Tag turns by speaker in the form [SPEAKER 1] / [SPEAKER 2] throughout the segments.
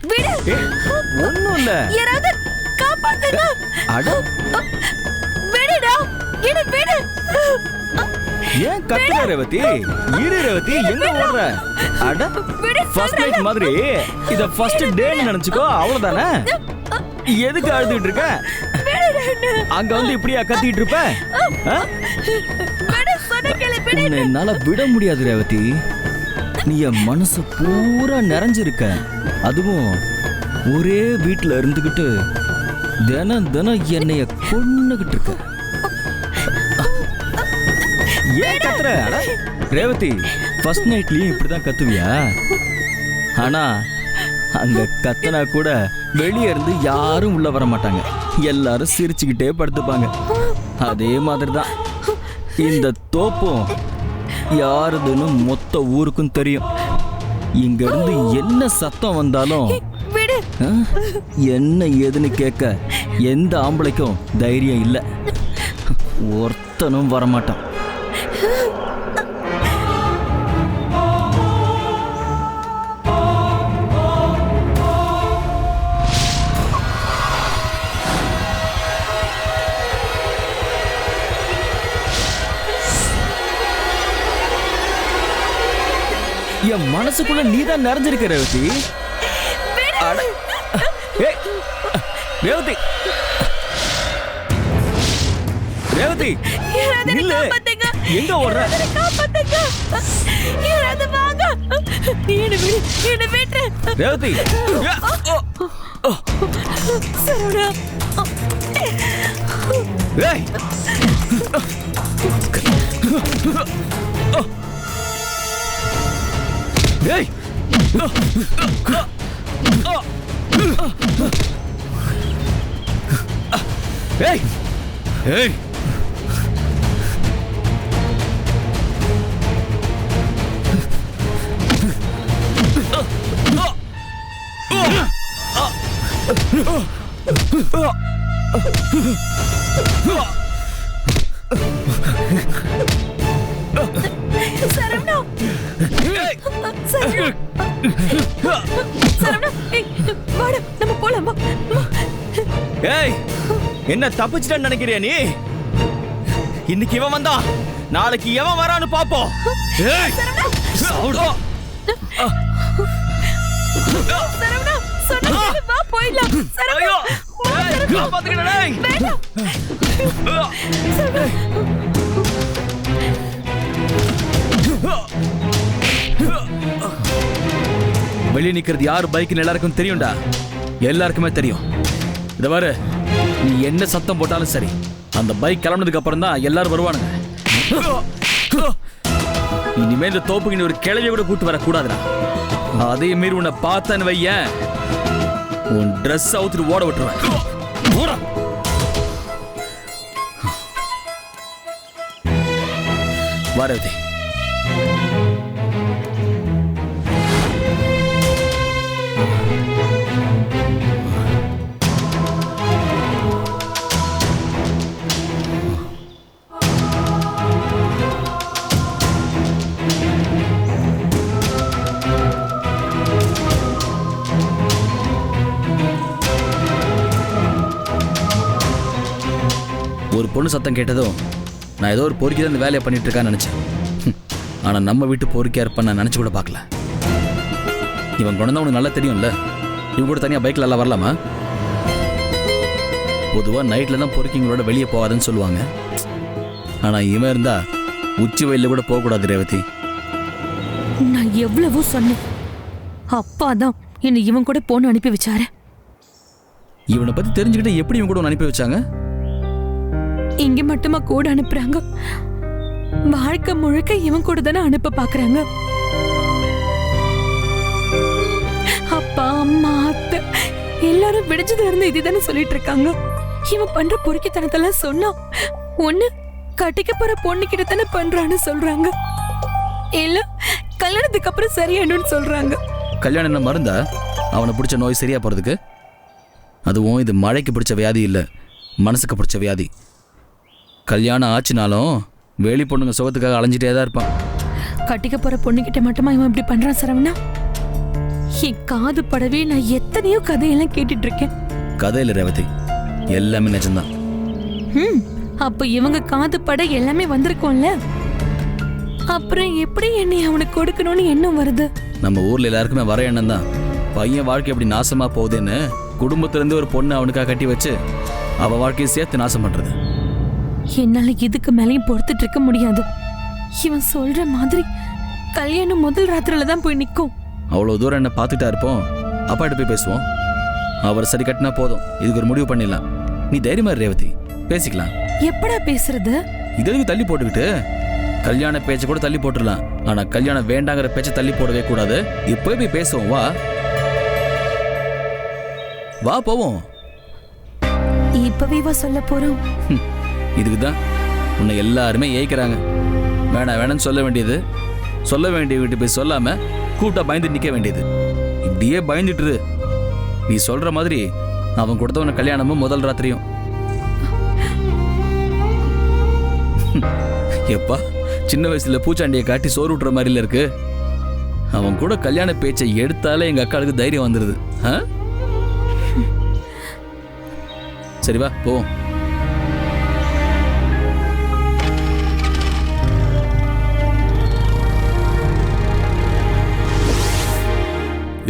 [SPEAKER 1] விடு.
[SPEAKER 2] ஒண்ணும் இல்ல.
[SPEAKER 1] யாராவது காப்பாத்துங்க.
[SPEAKER 2] அட.
[SPEAKER 1] விடுடா என்ன விடு.
[SPEAKER 2] ஏன் கத்துற ரேவதி? இரு ரேவதி எங்க ஓடுற? அட ஃபர்ஸ்ட் நைட் மாதிரி இத ஃபர்ஸ்ட் டேன்னு நினைச்சுக்கோ அவ்வளவுதானே? எதுக்கு அழுதுட்டு இருக்க? அங்க வந்து இப்படியா கத்திட்டு இருப்ப? என்னால விட முடியாது ரேவதி. நீ என் மனசு பூரா நிறைஞ்சிருக்க. அதுவும் ஒரே வீட்டில் இருந்துகிட்டு தினம் தினம் என்னைய கொண்டுகிட்டு இருக்க. ஏன் கத்துற. ரேவதி ஃபர்ஸ்ட் நைட்லயும் இப்படிதான் கத்துவியா? ஆனா அங்க கத்தனா கூட வெளியே இருந்து யாரும் உள்ள வர மாட்டாங்க. எல்லாரும் சிரிச்சுக்கிட்டே படுத்துப்பாங்க. அதே மாதிரி தான் இந்த தோப்பும் யாருதுன்னு மொத்த ஊருக்கும் தெரியும். இங்க இருந்து என்ன சத்தம் வந்தாலும் என்ன ஏதுன்னு கேட்க எந்த ஆம்பளைக்கும் தைரியம் இல்லை. ஒருத்தனும் வரமாட்டான். என் மனசுக்குள்ள நீதான் நிறைஞ்சிருக்க ரேவதி. ரேவதி. ரேவதி.
[SPEAKER 1] காப்பாத்துங்க.
[SPEAKER 2] எங்க ஓடுற? ரேவதி.
[SPEAKER 1] சரவணா
[SPEAKER 2] ஏய். ஏய். ஏய். ஏய்.
[SPEAKER 1] சரவணா சரவணா சரவணா ஏய்,
[SPEAKER 2] என்ன தப்பிச்சிட்டேன்னு நினைக்கிறியா நீ? இன்னைக்கு இவன் வந்தா நாளைக்கு எவன் வரான்னு பாப்போம். ஏய் சவுடா.
[SPEAKER 1] சரவணா சொன்ன வா போயிடலாம். சரவணா
[SPEAKER 2] ஐயோ ஏய்,
[SPEAKER 1] சரவணா.
[SPEAKER 2] வெளியே நிக்கிறது யார்? பைக்னு எல்லாருக்கும் தெரியும்டா. எல்லாருக்குமே தெரியும். இந்த பாரு நீ என்ன சத்தம் போட்டாலும் சரி அந்த பைக் கிளம்புனதுக்கு அப்புறம் தான் எல்லாரும் வருவானுங்க. இனிமே இந்த தோப்புக்கு நீ ஒரு கிளவிய கூட கூட்டு வரக்கூடாதுடா. அதே மீறி உன்னை பார்த்தேன்னு வையேன். உன் ட்ரெஸ் அவுத்துட்டு ஓட விட்டுருவேன். ஓட ஒரு பொண்ணு சத்தம் கேட்டதும் நான் ஏதோ ஒரு பொறுக்கி தான் இந்த வேலையை பண்ணிட்டு இருக்கான்னு நினைச்சேன் ஹம். ஆனா நம்ம வீட்டு பொறுக்கியா இருப்பேன் நான் நினைச்சு கூட பார்க்கல. இவன் குணம் உனக்கு நல்லா தெரியும்ல? இவன் கூட தனியா பைக்ல எல்லாம் வரலாமா? பொதுவா நைட்ல தான் பொறுக்கிங்களோட வெளியே போகாதுன்னு சொல்லுவாங்க. ஆனா இவன் இருந்தா உச்சி வெயில கூட போகக்கூடாது ரேவதி.
[SPEAKER 1] நான் எவ்வளவோ சொன்னேன். அப்பா தான் என்னை இவன் கூட போன்னு அனுப்பி வச்சாரு.
[SPEAKER 2] இவனை பத்தி தெரிஞ்சுக்கிட்டு எப்படி இவன் கூட அனுப்பி வச்சாங்க?
[SPEAKER 1] இங்க மட்டுமா கூட அனுப்புறாங்க? வாழ்க்கை முழுக்க இவன் கூட தானே அனுப்ப பாக்குறாங்க. அப்பா அம்மா அத்தை எல்லாரும் விடிஞ்சதுல இருந்து இதுதானே சொல்லிட்டு இருக்காங்க. இவன் பண்ற பொறுக்கித்தனத்தெல்லாம் சொன்னா ஒண்ணு கட்டிக்க போற பொண்ணு கிட்ட தானே பண்றான்னு சொல்றாங்க. இல்ல கல்யாணத்துக்கு அப்புறம் சரியாயிடும்னு சொல்றாங்க.
[SPEAKER 2] கல்யாணம் என்ன மருந்தா? அவனை பிடிச்ச நோய் சரியா போறதுக்கு? அதுவும் இது மழைக்கு பிடிச்ச வியாதி இல்லை மனசுக்கு பிடிச்ச வியாதி. கல்யாணம் ஆச்சுனாலும் வேலி பொண்ணுங்க சுகத்துக்காக அலைஞ்சிட்டே தான் இருப்பான்.
[SPEAKER 1] கட்டிக்க போற பொண்ணு கிட்ட மட்டுமா இவன் இப்படி பண்றான் சரவணா? என் காது படவே நான் எத்தனையோ கதையெல்லாம் கேட்டுட்டு இருக்கேன்
[SPEAKER 3] கதையில் ரேவதி எல்லாமே நிஜம்தான்.
[SPEAKER 1] ஹம், அப்ப இவங்க காது பட எல்லாமே வந்திருக்கும்ல? அப்புறம் எப்படி என்னை அவனுக்கு கொடுக்கணும்னு எண்ணம் வருது?
[SPEAKER 3] நம்ம ஊர்ல எல்லாருக்குமே வர எண்ணம் தான். பையன் வாழ்க்கை எப்படி நாசமா போகுதுன்னு குடும்பத்துல இருந்து ஒரு பொண்ணு அவனுக்காக கட்டி வச்சு அவ வாழ்க்கையை சேர்த்து நாசம் பண்றது.
[SPEAKER 1] என்னால இதுக்கு மேலேயும் பொறுத்துட்டு இருக்க முடியாது. இவன் சொல்ற மாதிரி கல்யாணம் முதல் ராத்திரில தான் போய் நிக்கும்.
[SPEAKER 3] அவ்வளவு தூரம் என்ன பார்த்துட்டா இருப்போம் அப்பாட்ட போய் பேசுவோம். அவர் சரி கட்டினா போதும். இதுக்கு ஒரு முடிவு பண்ணிடலாம். நீ தைரியமா ரேவதி. பேசிக்கலாம்.
[SPEAKER 1] எப்படா பேசுறது?
[SPEAKER 3] இதற்கு தள்ளி போட்டுக்கிட்டு? கல்யாண பேச்சை கூட தள்ளி போட்டுடலாம். ஆனா கல்யாணம் வேண்டாங்கிற பேச்சை தள்ளி போடவே கூடாது. இப்போ போய் பேசுவோம். வா. வா போவோம்.
[SPEAKER 1] இப்பவே வா சொல்ல போறோம்.
[SPEAKER 3] இதுக்கு தான் உன்னை எல்லாருமே ஏய்க்கிறாங்க. வேணாம் வேணாம்னு சொல்ல வேண்டியது. சொல்ல வேண்டிய வீட்டு போய் சொல்லாம கூப்பிட்டா பயந்து நிற்க வேண்டியது. இப்படியே பயந்துட்டுரு. நீ சொல்ற மாதிரி அவன் கொடுத்தவன கல்யாணமும் முதல் ராத்திரியும். எப்பா சின்ன வயசுல பூச்சாண்டியை காட்டி சோறு விட்டுற மாதிரில இருக்கு. அவன் கூட கல்யாண பேச்சை எடுத்தாலே எங்க அக்காளுக்கு தைரியம் வந்துடுது ஆ? சரி வா போவோம்.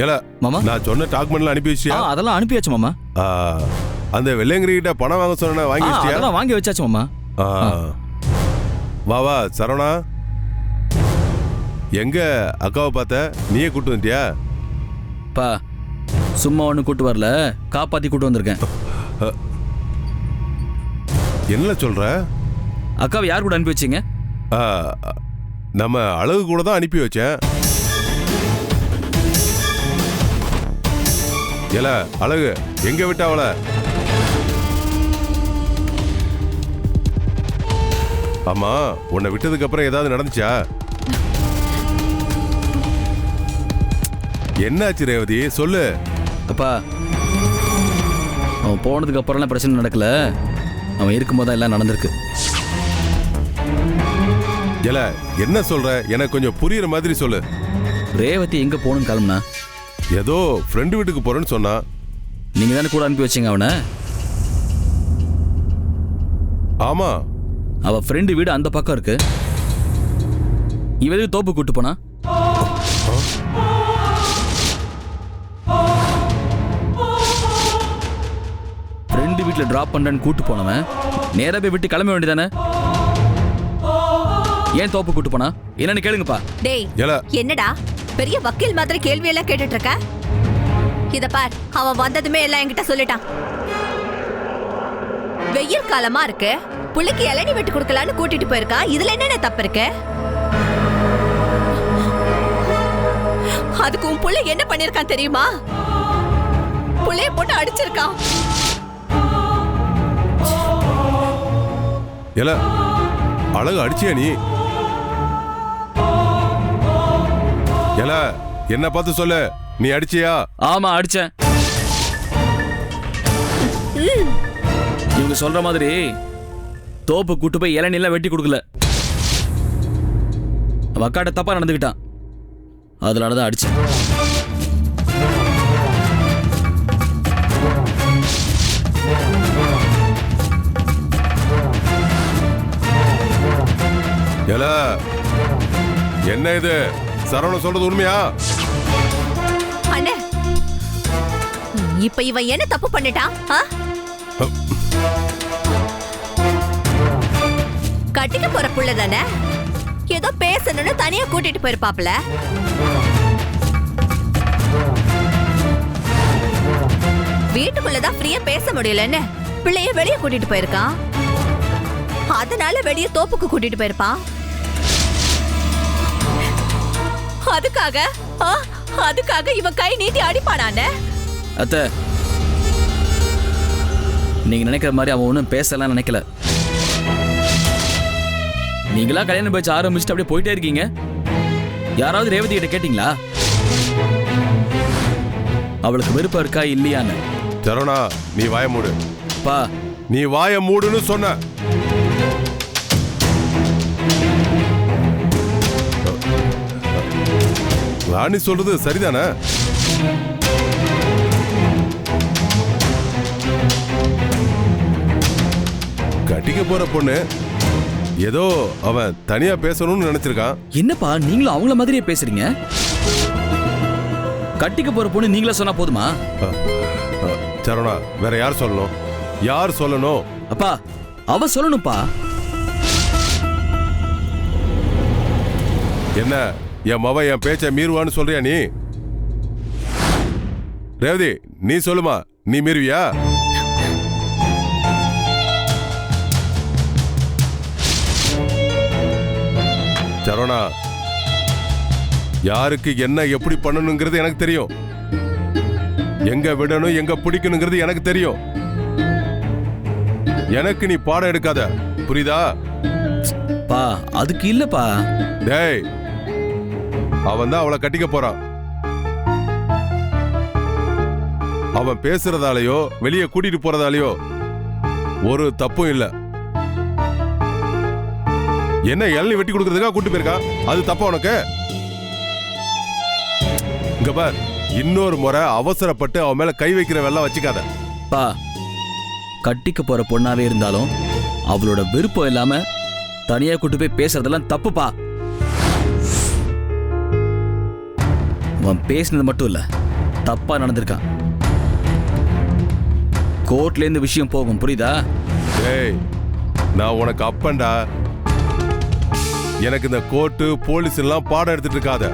[SPEAKER 4] ஏல
[SPEAKER 3] மாமா?
[SPEAKER 4] நான் சொன்ன டாக்குமெண்ட்லாம் அனுப்பி
[SPEAKER 3] ஆ
[SPEAKER 4] வச்சியா
[SPEAKER 3] அதெல்லாம் அனுப்பியாச்சு மாமா.
[SPEAKER 4] ஆ, அந்த வெள்ளையங்கிரி கிட்ட பணம் வாங்க சொன்ன வாங்கி வச்சியா
[SPEAKER 3] அதெல்லாம் வாங்கி வச்சாச்சு மாமா.
[SPEAKER 4] ஆ. வா வா சரவணா. எங்க அக்காவை பார்த்த? நீயே கூட்டு வந்துட்டியா?
[SPEAKER 3] பா சும்மா ஒன்று கூட்டு வரல. காப்பாத்தி கூட்டு வந்திருக்கேன்.
[SPEAKER 4] என்ன சொல்ற?
[SPEAKER 3] அக்காவை யார் கூட அனுப்பி வச்சீங்க?
[SPEAKER 4] ஆ, நம்ம அழகு கூட தான் அனுப்பி வச்சேன். ஏல அழகு. எங்க விட்ட அவள? ஆமா உன்னை விட்டதுக்கு அப்புறம் ஏதாவது நடந்துச்சா? என்னாச்சு ரேவதி? சொல்லு.
[SPEAKER 3] அப்பா அவன் போனதுக்கு அப்புறம்லாம் பிரச்சனை நடக்கல. அவன் இருக்கும்போது தான் எல்லாம் நடந்திருக்கு.
[SPEAKER 4] ஏல என்ன சொல்ற? எனக்கு கொஞ்சம் புரியுற மாதிரி சொல்லு.
[SPEAKER 3] ரேவதி எங்க போகணும்னு கிளம்புனா?
[SPEAKER 4] ஏதோ ஃப்ரெண்டு வீட்டுக்கு போறேன்னு சொன்னா.
[SPEAKER 3] நீங்க தானே கூட அனுப்பி வச்சீங்க அவனை?
[SPEAKER 4] ஆமா.
[SPEAKER 3] அவ ஃப்ரெண்டு வீடு அந்த பக்கம் இருக்கு. இவ எதுக்கு தோப்பு கூட்டு போனா? ஃப்ரெண்டு வீட்டில் டிராப் பண்றேன்னு கூட்டு போனவன் நேரா போய் விட்டு கிளம்ப வேண்டியதானே? ஏன் தோப்பு கூட்டு போனா? என்னன்னு கேளுங்கப்பா.
[SPEAKER 5] டேய்
[SPEAKER 4] ஏல.
[SPEAKER 5] என்னடா? பெரிய வக்கீல் மாதிரி கேள்வி எல்லாம் கேட்டுட்டு இருக்க இத பார் அவன் வந்ததுமே எல்லாம் என்கிட்ட சொல்லிட்டான். வெயில் காலமா இருக்கு புள்ளைக்கு இளநி வெட்டி கொடுக்கலான்னு கூட்டிட்டு போயிருக்கா இதுல என்னென்ன தப்பு இருக்கு? அதுக்கு உன் புள்ள என்ன பண்ணிருக்கான் தெரியுமா? புள்ளைய போட்டு அடிச்சிருக்கான்.
[SPEAKER 4] அழகு அடிச்சியா நீ? ஏல என்ன பார்த்து சொல்லு. நீ அடிச்சியா?
[SPEAKER 3] ஆமா அடிச்சேன். இவங்க சொல்ற மாதிரி தோப்பு கூட்டு போய் இளநீலாம் வெட்டி கொடுக்கல. அவ அக்காட்ட தப்பா நடந்துக்கிட்டான். அதனால தான் அடிச்சேன்.
[SPEAKER 4] என்ன இது? சரவண சொல்றது உண்மையா?
[SPEAKER 5] அண்ணே இப்ப இவன் என்ன தப்பு பண்ணிட்டான் ஆ? கட்டிக்க போற புள்ள தானே? ஏதோ பேசணும்னு தனியா கூட்டிட்டு போயிருப்பாப்ல வீட்டுக்குள்ளதான் ஃப்ரீயா பேச முடியலன்னு பிள்ளைய வெளியே கூட்டிட்டு போயிருக்கான். அதனால வெளியே தோப்புக்கு கூட்டிட்டு போயிருப்பான். அதுக்காக? ஆ, அதுக்காக இவன் கை நீட்டி அடிப்பானானே
[SPEAKER 3] அத்தை நீங்க நினைக்கிற மாதிரி அவன் ஒன்றும் பேசலாம் நினைக்கல. நீங்களா கல்யாணம் பேச்சு ஆரம்பிச்சுட்டு அப்படியே போயிட்டே இருக்கீங்க? யாராவது ரேவதி கிட்ட கேட்டீங்களா? அவளுக்கு விருப்பம் இருக்கா இல்லையான்னு?
[SPEAKER 4] சரவணா நீ வாய மூடு.
[SPEAKER 3] பா.
[SPEAKER 4] நீ வாய மூடுன்னு சொன்ன. ராணி சொல்றது சரிதானே? கட்டிக்க போற பொண்ணு ஏதோ அவன் தனியா பேசணும்னு நினைச்சிருக்கான்.
[SPEAKER 3] என்னப்பா நீங்களும் அவங்கள மாதிரியே பேசுறீங்க? கட்டிக்க போற பொண்ணு நீங்களே சொன்னா போதுமா?
[SPEAKER 4] சரவணா வேற யார் சொல்லணும்? யார் சொல்லணும்?
[SPEAKER 3] அப்பா அவ சொல்லணும்ப்பா.
[SPEAKER 4] என்ன? என் மவ என் பேச்ச மீறுவான்னு சொல்றியா நீ? ரேவதி நீ சொல்லுமா நீ மீறுவியா? சரவணா யாருக்கு என்ன எப்படி பண்ணணுங்கிறது எனக்கு தெரியும். எங்க விடணும் எங்க பிடிக்கணுங்கிறது எனக்கு தெரியும். எனக்கு நீ பாடம் எடுக்காத புரியுதா?
[SPEAKER 3] பா அதுக்கு இல்லப்பா.
[SPEAKER 4] டேய் அவன் தான் அவளை கட்டிக்க போறான். அவன் பேசுறதாலயோ வெளியே கூட்டிட்டு போறதாலயோ ஒரு தப்பும் இல்ல. என்ன இளநீ வெட்டி கொடுக்கறதுக்காக கூட்டு போயிருக்கா? அது தப்பா உனக்கு? இங்க பார் இன்னொரு முறை அவசரப்பட்டு அவன் மேல கை வைக்கிற வெள்ளம் வச்சுக்காத.
[SPEAKER 3] பா கட்டிக்க போற பொண்ணாவே இருந்தாலும் அவளோட விருப்பம் இல்லாம தனியா கூட்டு போய் பேசுறதெல்லாம் தப்புப்பா. அவன் பேசினது மட்டும் இல்லை தப்பா நடந்திருக்கான். கோர்ட்ல இருந்து விஷயம் போகும் புரியுதா?
[SPEAKER 4] ஏய் நான் உனக்கு அப்பன்டா. எனக்கு இந்த கோர்ட்டு போலீஸ் எல்லாம் பாடம் எடுத்துட்டு இருக்காத.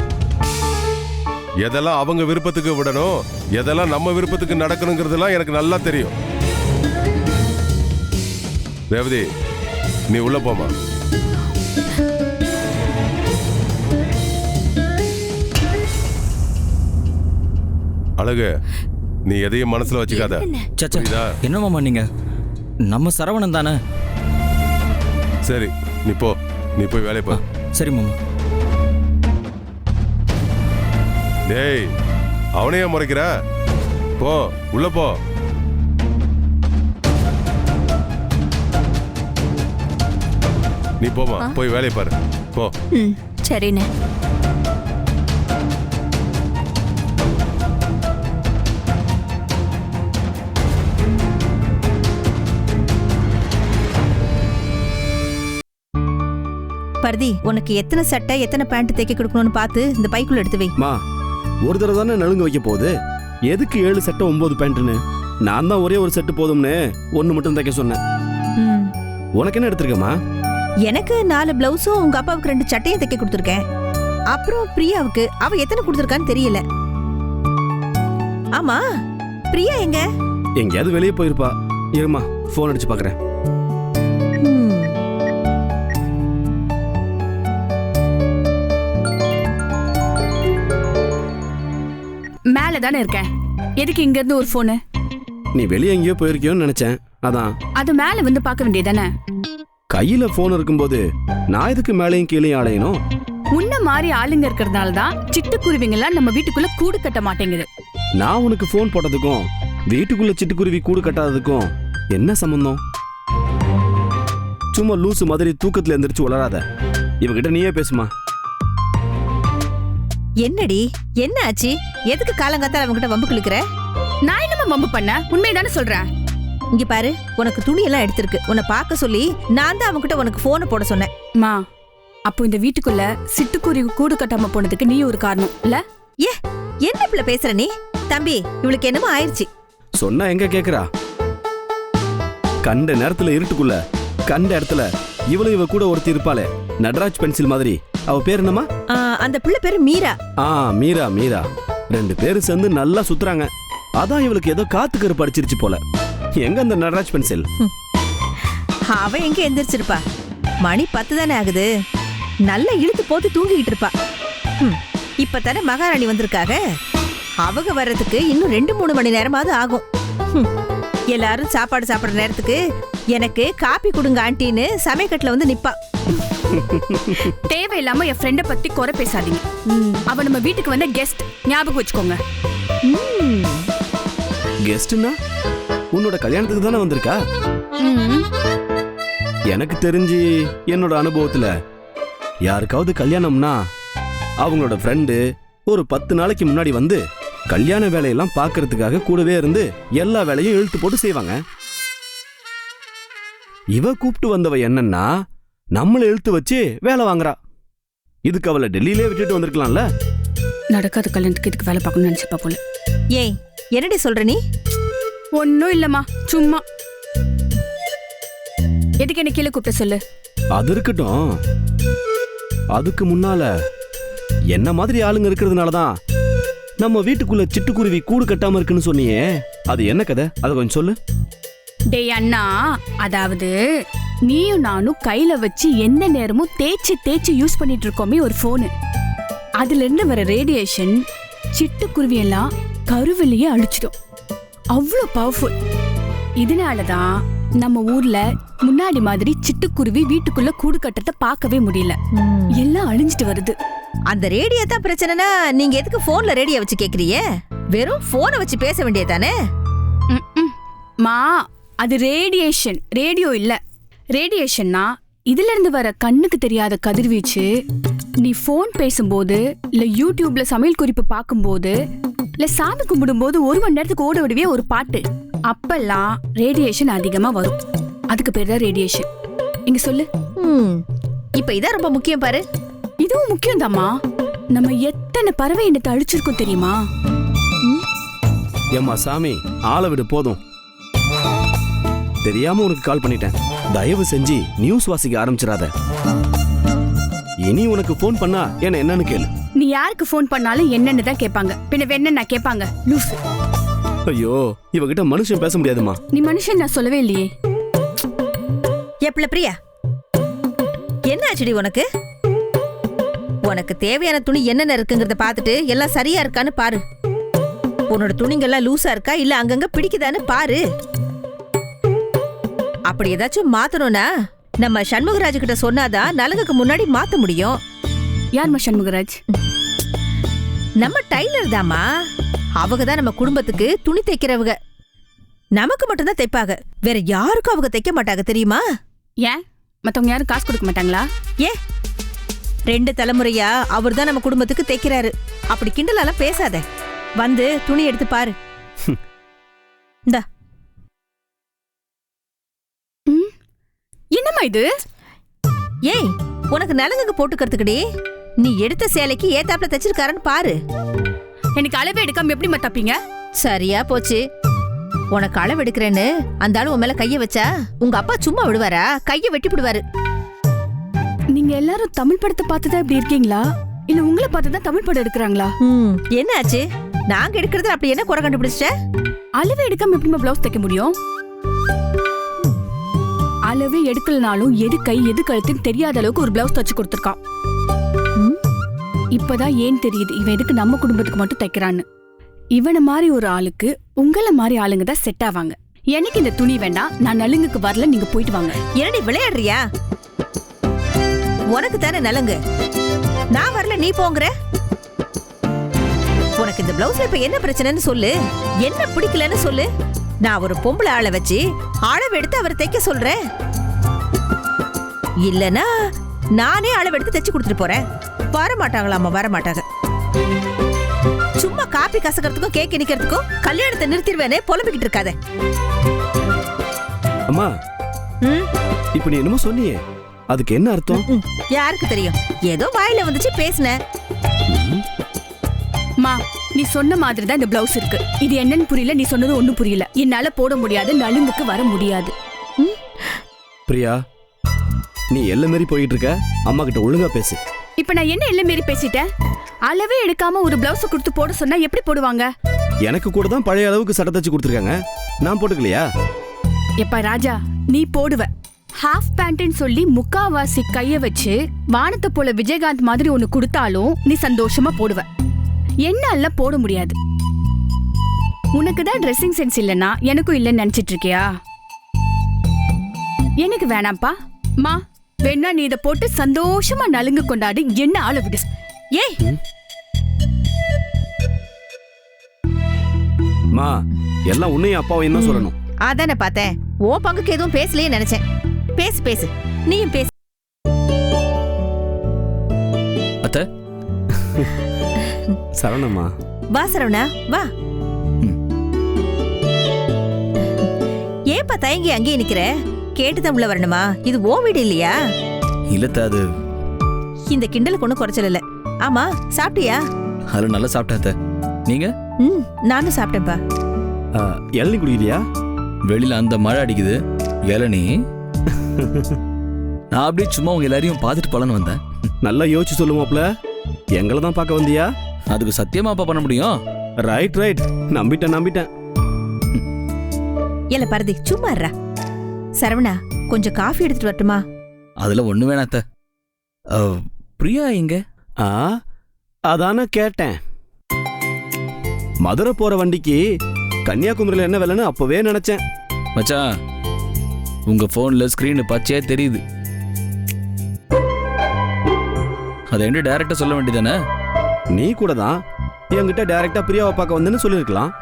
[SPEAKER 4] எதெல்லாம் அவங்க விருப்பத்துக்கு விடணும் எதெல்லாம் நம்ம விருப்பத்துக்கு நடக்கணுங்கிறதெல்லாம் எனக்கு நல்லா தெரியும். ரேவதி நீ உள்ள போமா அழகு. நீ எதையும் மனசுல வச்சுக்காத.
[SPEAKER 2] சச்சா? என்ன மாமா நீங்க? நம்ம சரவணன் தானே?
[SPEAKER 4] சரி நீ போ. நீ போய் வேலையை போ
[SPEAKER 2] சரி மாமா.
[SPEAKER 4] டேய் அவனையே முறைக்கிற? போ உள்ள போ. நீ போமா போய் வேலையை பாரு. போ.
[SPEAKER 5] சரிண்ணே. பர்தி உனக்கு எத்தனை சட்டை எத்தனை பேண்ட் தைக்க கொடுக்கணும்னு பார்த்து இந்த பைக்குள்ள எடுத்து வை.
[SPEAKER 6] மா ஒரு தடவை தானே நலுங்கு வைக்க போகுது? எதுக்கு ஏழு சட்டை ஒன்பது பேண்ட்டுன்னு நான் தான் ஒரே ஒரு செட்டு போதும்னு ஒன்று மட்டும் தைக்க சொன்னேன்.
[SPEAKER 5] ம்.
[SPEAKER 6] உனக்கு என்ன எடுத்திருக்கமா
[SPEAKER 5] எனக்கு நாலு பிளவுஸும் உங்க அப்பாவுக்கு ரெண்டு சட்டையும் தைக்க கொடுத்துருக்கேன். அப்புறம் பிரியாவுக்கு அவ எத்தனை கொடுத்துருக்கான்னு தெரியல. ஆமா பிரியா எங்க?
[SPEAKER 6] எங்கேயாவது வெளியே போயிருப்பா. இருமா ஃபோன் அடிச்சு பார்க்குறேன்
[SPEAKER 7] தானே இருக்கேன் எதுக்கு இங்க இருந்து ஒரு போனு
[SPEAKER 6] நீ வெளியே எங்கேயோ போயிருக்கியோன்னு நினைச்சேன். அதான்.
[SPEAKER 7] அது மேல வந்து பார்க்க வேண்டியதானே
[SPEAKER 6] கையில ஃபோன் இருக்கும்போது நான் எதுக்கு மேலேயும் கீழேயும் அலையணும்
[SPEAKER 7] உன்ன மாதிரி ஆளுங்க இருக்கிறதுனால தான் சிட்டுக்குருவிங்கெல்லாம் நம்ம வீட்டுக்குள்ள கூடு கட்ட மாட்டேங்குது.
[SPEAKER 6] நான் உனக்கு ஃபோன் போட்டதுக்கும் வீட்டுக்குள்ள சிட்டுக்குருவி கூடு கட்டாததுக்கும் என்ன சம்பந்தம்? சும்மா லூசு மாதிரி தூக்கத்துல எந்திரிச்சு உளராத இவகிட்ட நீயே பேசுமா?
[SPEAKER 5] என்னடி? என்ன ஆச்சு? எதுக்கு காலங்காத்தால அவங்ககிட்ட வம்பு கிழக்குற?
[SPEAKER 7] நான் என்னமா வம்பு பண்ண? உண்மையை சொல்றேன்.
[SPEAKER 5] இங்க பாரு உனக்கு துணி எல்லாம் எடுத்திருக்கு. உன்னை பார்க்க சொல்லி நான் தான் அவங்ககிட்ட உனக்கு போனை போட சொன்னேன்.
[SPEAKER 7] மா அப்போ இந்த வீட்டுக்குள்ள சிட்டுக்குருவி கூடு கட்டாம போனதுக்கு நீ ஒரு காரணம் இல்ல?
[SPEAKER 5] ஏ என்ன பிள்ளை பேசுற நீ? தம்பி இவளுக்கு என்னமோ ஆயிருச்சு.
[SPEAKER 6] சொன்னா எங்க கேக்குறா? கண்ட நேரத்துல இருட்டுக்குள்ள கண்ட இடத்துல இவளும் இவ கூட ஒருத்தி இருப்பாளே நடராஜ் பென்சில் மாதிரி. அவ பேர் என்னம்மா?
[SPEAKER 5] ஆ, அந்த பிள்ளை பேரு மீரா.
[SPEAKER 6] ஆ மீரா மீரா. ரெண்டு பேரும் சேர்ந்து நல்லா சுத்துறாங்க. அதான் இவளுக்கு ஏதோ காத்து கருப்பு அடிச்சிருச்சு போல. எங்க அந்த நடராஜ் பென்சில்
[SPEAKER 5] அவ எங்க எந்திரிச்சிருப்பா? மணி பத்து தானே ஆகுது. நல்லா இழுத்து போட்டு தூங்கிக்கிட்டு இருப்பா. ம், இப்பதானே மகாராணி வந்திருக்காக? அவங்க வர்றதுக்கு இன்னும் ரெண்டு மூணு மணி நேரமாவது ஆகும். எல்லாரும் சாப்பாடு சாப்பிடுற நேரத்துக்கு எனக்கு காப்பி கொடுங்க ஆண்டின்னு சமயக்கட்டுல வந்து நிப்பா.
[SPEAKER 7] தேவையில்லாம என் ஃப்ரெண்ட பத்தி குறை பேசாதீங்க. அவ நம்ம வீட்டுக்கு வந்த கெஸ்ட் ஞாபகம் வச்சுக்கோங்க.
[SPEAKER 5] ம்.
[SPEAKER 6] கெஸ்ட்னா உன்னோட கல்யாணத்துக்கு தானே வந்திருக்கா. எனக்கு தெரிஞ்சு என்னோட அனுபவத்துல யாருக்காவது கல்யாணம்னா அவங்களோட ஃப்ரெண்டு ஒரு பத்து நாளைக்கு முன்னாடி வந்து கல்யாண வேலையெல்லாம் பார்க்கறதுக்காக கூடவே இருந்து எல்லா வேலையும் இழுத்து போட்டு செய்வாங்க. இவ கூப்பிட்டு வந்தவ என்னன்னா நம்மள இழுத்து வச்சு வேலை வாங்குறா. இதுக்கு அவளை டெல்லியிலே விட்டுட்டு வந்திருக்கலாம்ல?
[SPEAKER 7] நடக்காத கல்யாணத்துக்கு இதுக்கு வேலை பார்க்கணும்னு நினைச்சப்பா போல.
[SPEAKER 5] ஏய் என்னடி சொல்ற நீ?
[SPEAKER 7] ஒன்னும் இல்லம்மா சும்மா. எதுக்கு என்ன கீழே கூப்பிட்ட சொல்லு?
[SPEAKER 6] அது இருக்கட்டும். அதுக்கு முன்னால என்ன மாதிரி ஆளுங்க இருக்கிறதுனால தான் நம்ம வீட்டுக்குள்ள சிட்டுக்குருவி கூடு கட்டாம இருக்குன்னு சொன்னியே. அது என்ன கதை? அதை கொஞ்சம் சொல்லு.
[SPEAKER 7] டேய் அண்ணா அதாவது நீயும் நானும் கையில வச்சு எந்த நேரமும் தேய்ச்சி தேய்ச்சி யூஸ் பண்ணிட்டு இருக்கோமே ஒரு ஃபோனு அதுல இருந்து வர ரேடியேஷன் சிட்டுக்குருவி எல்லாம் கருவிலேயே அழிச்சிடும். அவ்வளோ பவர்ஃபுல் இதனால தான் நம்ம ஊர்ல முன்னாடி மாதிரி சிட்டுக்குருவி வீட்டுக்குள்ள கூடு கட்டத்தை பார்க்கவே முடியல. எல்லாம் அழிஞ்சிட்டு வருது.
[SPEAKER 5] அந்த ரேடியோ தான் பிரச்சனைனா நீங்க எதுக்கு போன்ல ரேடியோ வச்சு கேக்குறீங்க? வெறும் போனை வச்சு பேச வேண்டியதானே.
[SPEAKER 7] மா அது ரேடியேஷன் ரேடியோ இல்ல. ரேடியேஷன்னா இதுல இருந்து வர கண்ணுக்கு தெரியாத கதிர்வீச்சு நீ ஃபோன் பேசும்போது இல்ல யூடியூப்ல சமையல் குறிப்பு பார்க்கும்போது இல்ல சாமி கும்பிடும்போது ஒரு மணி நேரத்துக்கு ஓட விடுவே ஒரு பாட்டு. அப்பெல்லாம் ரேடியேஷன் அதிகமா வரும். அதுக்கு பேர் தான் ரேடியேஷன். இங்க சொல்லு.
[SPEAKER 5] ம், இப்ப இதான் ரொம்ப முக்கியம் பாரு.
[SPEAKER 7] இதுவும் முக்கியம் நம்ம எத்தனை பறவை இனத்தை அழிச்சிருக்கோம் தெரியுமா?
[SPEAKER 6] ஏம்மா சாமி ஆளை விடு போதும். தெரியாம உனக்கு கால் பண்ணிட்டேன். தயவு செஞ்சு நியூஸ் வாசிக்க ஆரம்பிச்சிடாத. இனி உனக்கு ஃபோன் பண்ணா என்ன என்னன்னு கேளு.
[SPEAKER 7] நீ யாருக்கு ஃபோன் பண்ணாலும் என்னன்னு தான் கேட்பாங்க. பின்ன வேணா நான் கேட்பாங்க? லூசு.
[SPEAKER 6] ஐயோ இவகிட்ட மனுஷன் பேச முடியாதுமா
[SPEAKER 7] நீ மனுஷன் நான் சொல்லவே இல்லையே.
[SPEAKER 5] எப்பல பிரியா. என்ன ஆச்சுடி உனக்கு? உனக்கு தேவையான துணி என்னென்ன இருக்குங்கிறத பார்த்துட்டு எல்லாம் சரியா இருக்கான்னு பாரு. உன்னோட துணிங்கெல்லாம் லூசா இருக்கா? இல்ல அங்கங்க பிடிக்குதான்னு பாரு. அப்படி ஏதாச்சும் மாத்தணும்னா நம்ம சண்முகராஜ் கிட்ட சொன்னாதான் நலங்குக்கு முன்னாடி மாத்த முடியும்.
[SPEAKER 7] யார்மா சண்முகராஜ்?
[SPEAKER 5] நம்ம டைலர் தாம்மா. அவங்க தான் நம்ம குடும்பத்துக்கு துணி தைக்கிறவங்க. நமக்கு மட்டும்தான் தைப்பாங்க வேற யாருக்கும் அவங்க தைக்க மாட்டாங்க தெரியுமா?
[SPEAKER 7] ஏன்? மத்தவங்க யாரும் காசு கொடுக்க மாட்டாங்களா?
[SPEAKER 5] ஏ ரெண்டு தலைமுறையா அவர் தான் நம்ம குடும்பத்துக்கு தைக்கிறாரு. அப்படி கிண்டலால பேசாத. வந்து துணி எடுத்து பாரு. இந்தா.
[SPEAKER 7] என்னம்மா இது?
[SPEAKER 5] ஏய் உனக்கு நலங்குக்கு போட்டுக்கிறதுக்குடி. நீ எடுத்த சேலைக்கு ஏத்தாப்புல தைச்சிருக்காருன்னு பாரு.
[SPEAKER 7] எனக்கு அளவு எடுக்காம எப்படிம்மா தப்பீங்க?
[SPEAKER 5] சரியா போச்சு. உனக்கு அளவு எடுக்கிறேன்னு அந்த ஆளு உன் மேல கைய வச்சா உங்க அப்பா சும்மா விடுவாரா? கைய வெட்டி விடுவாரு.
[SPEAKER 7] நீங்க எல்லாரும் தமிழ் படத்தை பார்த்து தான் இப்படி இருக்கீங்களா? இல்ல உங்களை பார்த்து தான் தமிழ் படம் எடுக்கிறாங்களா?
[SPEAKER 5] ம் என்னாச்சு? நாங்க எடுக்கிறது அப்படி என்ன குறை கண்டுபிடிச்சிட்ட?
[SPEAKER 7] அளவு எடுக்காம எப்படிம்மா பிளவுஸ் தைக்க முடியும்? அளவே எடுக்கலனாலும் எது கை எது கழுத்துன்னு தெரியாத அளவுக்கு ஒரு பிளவுஸ் தச்சு கொடுத்துருக்கான். இப்பதான் ஏன் தெரியுது? இவன் எதுக்கு நம்ம குடும்பத்துக்கு மட்டும் தைக்கிறான்னு. இவனை மாதிரி ஒரு ஆளுக்கு உங்களை மாதிரி ஆளுங்க தான் செட் ஆவாங்க. எனக்கு இந்த துணி வேண்டாம். நான் நலுங்குக்கு வரல. நீங்க போயிட்டு வாங்க.
[SPEAKER 5] என்னடி விளையாடுறியா? உனக்கு தானே நலங்கு. நான் வரல நீ போங்கற. உனக்கு இந்த பிளவுஸ்ல இப்ப என்ன பிரச்சனைன்னு சொல்லு. என்ன பிடிக்கலன்னு சொல்லு. நான் ஒரு பொம்பளை ஆளை வச்சு அளவு எடுத்து அவர் தைக்க சொல்றேன். இல்லனா நானே அளவு எடுத்து தைச்சு கொடுத்துட்டு போறேன். வர மாட்டாங்களாமா வர மாட்டாங்க சும்மா காப்பி கசக்கிறதுக்கும் கேக் இனிக்கிறதுக்கும் கல்யாணத்தை நிறுத்திடுவேனே புலம்பிக்கிட்டு இருக்காத.
[SPEAKER 6] அம்மா இப்ப நீ என்னமோ சொன்னியே. அதுக்கு என்ன அர்த்தம்?
[SPEAKER 5] யாருக்கு தெரியும்? ஏதோ வாயில வந்துச்சு பேசினேன்
[SPEAKER 7] மா. நீ சொன்ன மாதிரி தான் இந்த பிளவுஸ் இருக்கு. இது என்னன்னு புரியல நீ சொன்னது ஒண்ணும் புரியல. என்னால போட முடியாது நலுங்குக்கு வர முடியாது.
[SPEAKER 6] பிரியா நீ எல்லை மாரி போயிட்டு இருக்க அம்மா கிட்ட ஒழுங்கா பேசு.
[SPEAKER 7] இப்ப நான் என்ன எல்லாம் மீறி பேசிட்டேன்? அளவே எடுக்காம ஒரு பிளவுஸ் கொடுத்து போட சொன்னா எப்படி போடுவாங்க?
[SPEAKER 6] எனக்கு கூட தான் பழைய அளவுக்கு சட்டை தச்சு கொடுத்துருக்காங்க. நான் போட்டுக்கலையா?
[SPEAKER 7] எப்பா ராஜா நீ போடுவ. ஹாஃப் பேண்ட்னு சொல்லி முக்காவாசி கைய வச்சு வானத்தை போல விஜயகாந்த் மாதிரி ஒன்னு கொடுத்தாலும் நீ சந்தோஷமா போடுவ. என்னால போட முடியாது. உனக்கு தான் ட்ரெஸ்ஸிங் சென்ஸ் இல்லைன்னா எனக்கும் இல்லைன்னு நினைச்சிட்டு இருக்கியா? எனக்கு வேணாம்ப்பா. மா வேணா நீ இதை போட்டு சந்தோஷமா நலுங்கு கொண்டாடு. என்ன ஆள விடு.
[SPEAKER 5] ஏய்.
[SPEAKER 6] மா? எல்லாம் உன்னையும் அப்பாவையும் தான் சொல்லணும்.
[SPEAKER 5] அதானே பார்த்தேன். ஓ பங்குக்கு எதுவும் பேசலையே நினைச்சேன். பேசு பேசு. நீயும் பேசு.
[SPEAKER 3] அத்தை.
[SPEAKER 6] சரவணம்மா.
[SPEAKER 5] வா சரவணா. வா.
[SPEAKER 3] ம்.
[SPEAKER 5] ஏன்பா தயங்கி அங்கேயே நிக்கிற? கேட்டுதான் உள்ள வரணுமா? இது ஓ வீடு இல்லையா?
[SPEAKER 3] இல்லத்த அது
[SPEAKER 5] இந்த கிண்டலுக்கு ஒன்றும் குறைச்சல் இல்ல. ஆமா சாப்பிட்டியா?
[SPEAKER 3] அதில் நல்லா சாப்பிட்டாத்த நீங்க?
[SPEAKER 5] ம் நானும் சாப்பிட்டேன்ப்பா
[SPEAKER 6] ஆ, இளநீ குடிக்கிறியா?
[SPEAKER 3] வெளியில அந்த மழை அடிக்குது. இளநீ? நான் அப்படியே சும்மா உங்க எல்லாரையும் பார்த்துட்டு போலான்னு வந்தேன்.
[SPEAKER 6] நல்லா யோசிச்சு சொல்லு மாப்ள எங்களை தான் பார்க்க வந்தியா?
[SPEAKER 3] அதுக்கு சத்தியமாப்பா பண்ண முடியும்?
[SPEAKER 6] ரைட் ரைட் நம்பிட்டேன் நம்பிட்டேன்.
[SPEAKER 5] இல்ல பரதி சும்மா இருடா. சரவணா கொஞ்சம் காஃபி எடுத்துட்டு வரட்டுமா?
[SPEAKER 3] அதுல ஒண்ணு வேணாத்த பிரியா எங்க?
[SPEAKER 6] ஆ அதானே கேட்டேன். மதுரை போற வண்டிக்கு கன்னியாகுமரியில என்ன விலைன்னு அப்பவே நினைச்சேன்.
[SPEAKER 3] மச்சான் உங்க போன்ல ஸ்கிரீன் பச்சையா தெரியுது. அதை என்ன டைரக்டா சொல்ல வேண்டியதானே
[SPEAKER 6] நீ கூட தான் என்கிட்ட டைரக்டா பிரியாவை பார்க்க வந்தேன்னு சொல்லியிருக்கலாம்?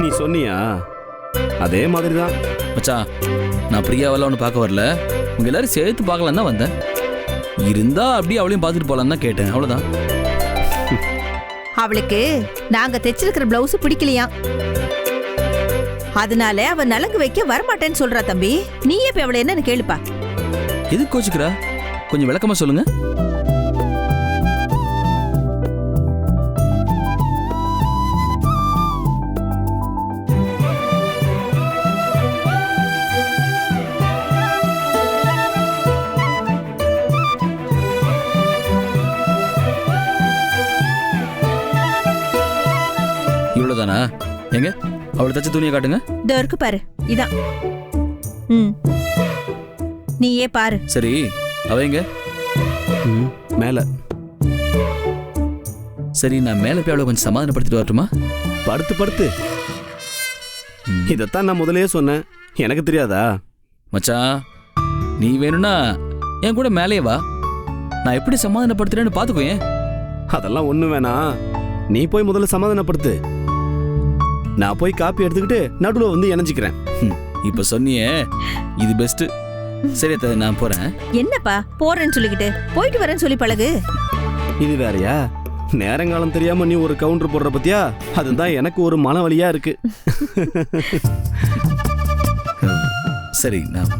[SPEAKER 6] நீ சொன்னியா? அதே மாதிரி தான்
[SPEAKER 3] மச்சான் நான் பிரியாவெல்லாம் ஒன்று பார்க்க வரல. உங்க எல்லாரும் சேர்த்து பார்க்கலாம் தான் வந்தேன். இருந்தா அப்படியே அவளையும் பார்த்துட்டு போலாம் தான் கேட்டேன். அவ்வளவுதான்.
[SPEAKER 5] அவளுக்கு நாங்க தைச்சிருக்கிற பிளவுஸ் பிடிக்கலையாம் அதனால அவ நலங்கு வைக்க வரமாட்டேன்னு சொல்றா தம்பி. நீ இப்ப அவளை என்னன்னு கேளுப்பா.
[SPEAKER 3] எதுக்கு கோச்சுக்கிறா? கொஞ்சம் விளக்கமா சொல்லுங்க. அவளை தச்ச துணியை காட்டுங்க.
[SPEAKER 5] இதோ இருக்கு பாரு இதான். ம். நீயே பாரு.
[SPEAKER 3] சரி அவ எங்க?
[SPEAKER 6] ம், மேல.
[SPEAKER 3] சரி நான் மேலே போய் அவளை கொஞ்சம் சமாதானப்படுத்திட்டு வரட்டுமா?
[SPEAKER 6] படுத்து படுத்து. இதைத்தான் நான் முதல்லயே சொன்னேன். எனக்கு தெரியாதா?
[SPEAKER 3] மச்சான் நீ வேணும்னா என் கூட மேலே வா. நான் எப்படி சமாதானப்படுத்துறேன்னு பார்த்துக்கோயேன்
[SPEAKER 6] அதெல்லாம் ஒண்ணு வேணாம். நீ போய் முதல்ல சமாதானப்படுத்து. நான் போய் காப்பி எடுத்துக்கிட்டு நடுவில் வந்து இணைஞ்சிக்கிறேன்.
[SPEAKER 3] இப்போ சொன்னியே இது பெஸ்ட் சரி அத்தை, நான் போறேன்.
[SPEAKER 5] என்னப்பா போறேன்னு சொல்லிக்கிட்டு? போயிட்டு வரேன்னு சொல்லி பழகு.
[SPEAKER 6] இது வேறயா? நேரங்காலம் தெரியாம நீ ஒரு கவுண்டர் போடுற பத்தியா? அதுதான் எனக்கு ஒரு மன வலியா இருக்கு.
[SPEAKER 3] சரி நான்